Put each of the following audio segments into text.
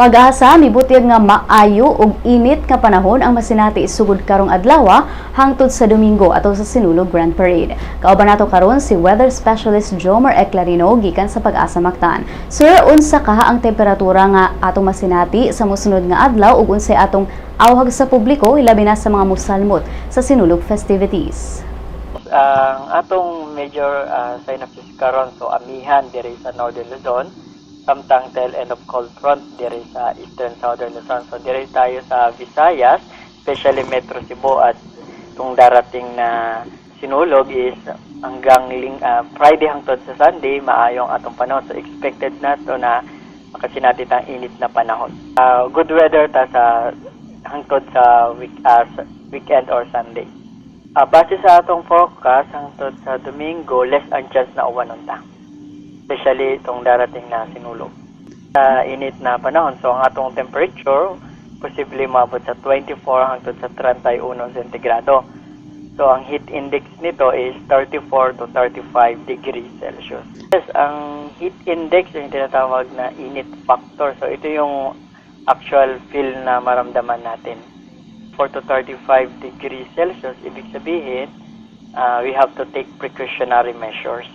Pag-asa mibutyag nga maayo ug init nga panahon ang masinati isugod karong adlaw hangtod sa Domingo atol sa Sinulog Grand Parade. Kauban nato karon si weather specialist Jomer Eclarino gikan sa Pag-asa Mactan. Sir, unsa kaha ang temperatura nga atong masinati sa mosunod nga adlaw ug unsay atong awhag sa publiko ilabi na sa mga musalmot sa Sinulog festivities. ang atong major uh, synopsis karon so amihan diri sa Northern Luzon samtang tail end of cold front diri sa Eastern Southern Luzon. So diri tayo sa Visayas especially Metro Cebu at itong darating na sinulog is hanggang ling, uh, Friday hangtod sa Sunday maayong atong panahon. So expected nato na makasinati tang init na panahon. Uh, good weather ta sa hangtod sa week uh, weekend or Sunday. Ah, base sa atong forecast hangtod sa Domingo, less ang chance na uwan unta. Especially itong darating na sinulog. Sa init na panahon, so ang atong temperature posible mabot sa 24 hangtod sa 31 centigrado. So ang heat index nito is 34 to 35 degrees Celsius. Yes, ang heat index yung tinatawag na init factor. So ito yung actual feel na maramdaman natin. 4 to 35 degrees Celsius, ibig sabihin, uh, we have to take precautionary measures.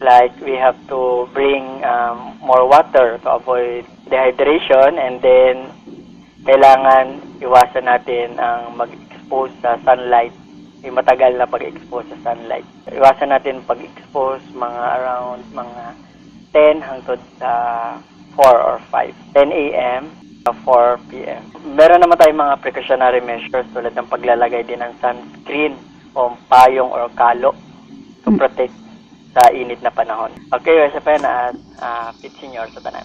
Like, we have to bring um, more water to avoid dehydration and then kailangan iwasan natin ang mag-expose sa sunlight, yung matagal na pag-expose sa sunlight. Iwasan natin pag-expose mga around mga 10 hangtod sa 4 or 5. 10 a.m. 4 p.m. Meron naman tayong mga precautionary measures tulad ng paglalagay din ng sunscreen o payong or kalo to protect sa init na panahon. Okay, sa pa na uh, Pit Senior sa tanan.